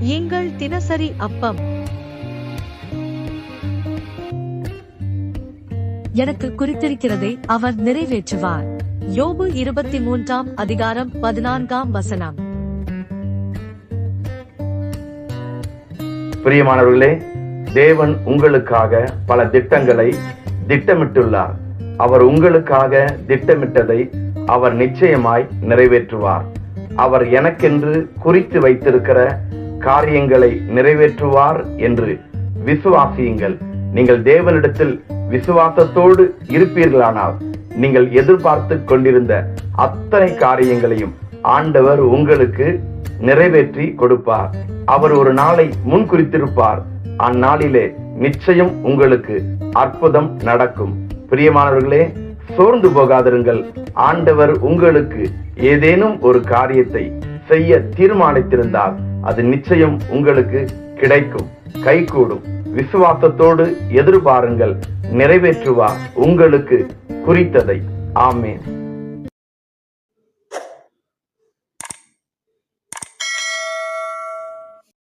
எங்கள் தினசரி அப்பம். எனக்கு குறித்திருக்கிறதை அவர் நிறைவேற்றுவார். யோபு இருபத்தி மூன்றாம் அதிகாரம் பதினான்காம் வசனம். பிரியமானவர்களே தேவன் உங்களுக்காக பல திட்டங்களை திட்டமிட்டுள்ளார். அவர் உங்களுக்காக திட்டமிட்டதை அவர் நிச்சயமாய் நிறைவேற்றுவார். அவர் எனக்கென்று குறித்து வைத்திருக்கிற காரியங்களை நிறைவேற்றுவார் என்று விசுவாசியுங்கள். நீங்கள் தேவனிடத்தில் விசுவாசத்தோடு இருப்பீர்களானால் நீங்கள் எதிர்பார்த்து கொண்டிருந்த அத்தனை காரியங்களையும் ஆண்டவர் உங்களுக்கு நிறைவேற்றி கொடுப்பார். அவர் ஒரு நாளை முன் குறித்திருப்பார். அந்நாளிலே நிச்சயம் உங்களுக்கு அற்புதம் நடக்கும். பிரியமானவர்களே சோர்ந்து போகாதிருங்கள். ஆண்டவர் உங்களுக்கு ஏதேனும் ஒரு காரியத்தை செய்ய தீர்மானித்திருந்தால் அது நிச்சயம் உங்களுக்கு கிடைக்கும். கைகூடும். விசுவாசத்தோடு எதிர்பாருங்கள். நிறைவேற்றுவார். உங்களுக்கு குறித்ததை. ஆமேன்.